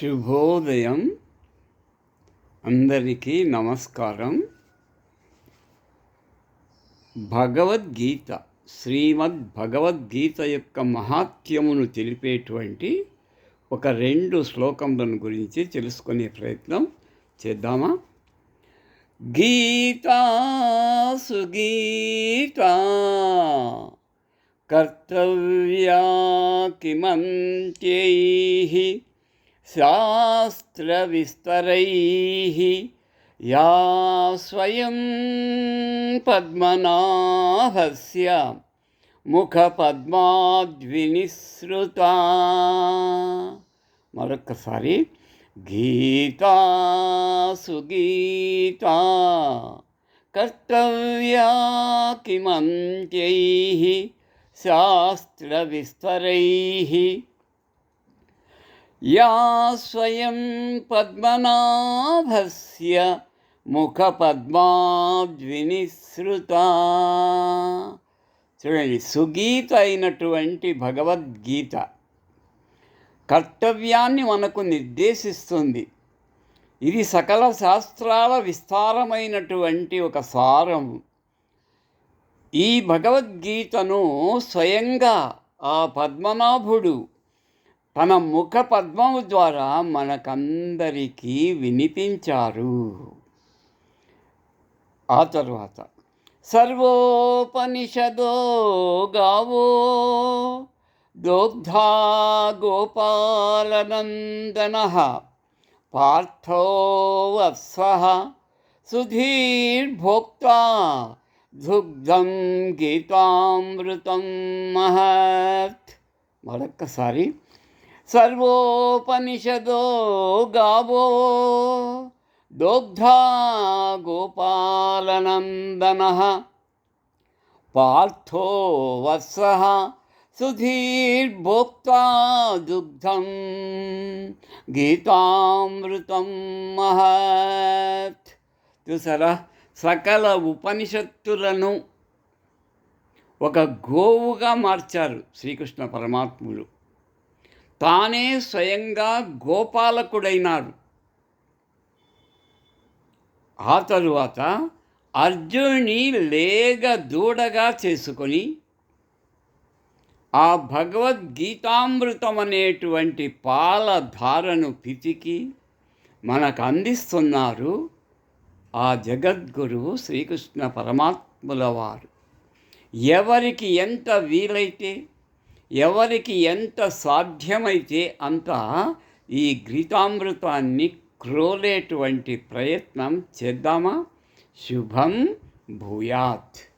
శుభోదయం. అందరికీ నమస్కారం. భగవద్గీత శ్రీమద్ భగవద్గీత యొక్క మహాత్యమును తెలిపేటువంటి ఒక రెండు శ్లోకములను గురించి తెలుసుకునే ప్రయత్నం చేద్దామా? గీత సుగీతా కర్తవ్యా शास्त्रविस्तरैः या स्वयं पद्मनाभस्य ముఖపద్మాద్వినిసృతా మరొక్కసారి గీతా సుగీతా కర్తవ్యా కిమంత్యై शास्त्रविस्तरैः या स्वयं पद्मनाभस्य ముఖపద్మాద్వినిసృతా చూడండి సుగీత అయినటువంటి భగవద్గీత కర్తవ్యాన్ని మనకు నిర్దేశిస్తుంది ఇది సకల శాస్త్రాల విస్తారమైనటువంటి ఒక సారం ఈ భగవద్గీతను స్వయంగా ఆ పద్మనాభుడు తన ముఖ పద్మము ద్వారా మనకందరికీ వినిపించారు. ఆ తర్వాత సర్వోపనిషదో గావో దోగ్ధా గోపాలనందన పార్థో వత్స సుధీర్భోక్తా దుగ్ధం గీతామృతం మహత్. మరొక్కసారి సర్వోపనిషదో గావో దోగ్ధా గోపాలనందన పార్థో వత్స సుధీర్భోక్తా దుగ్ధం గీతామృతం మహత్. చూసారా? సకల ఉపనిషత్తులను ఒక గోవుగా మార్చారు శ్రీకృష్ణ పరమాత్ముడు. తానే స్వయంగా గోపాలకుడైనారు ఆ తరువాత అర్జునుని లేగ దూడగా చేసుకొని ఆ భగవద్గీతామృతం అనేటువంటి పాలధారను పితికి మనకు అందిస్తున్నారు ఆ జగద్గురువు శ్రీకృష్ణ పరమాత్ముల వారు ఎవరికి ఎంత వీలైతే ఎవరికి ఎంత సాధ్యమైతే అంత ఈ గీతామృతాన్ని క్రోలేటువంటి ప్రయత్నం చేద్దామా? శుభం భూయాత్.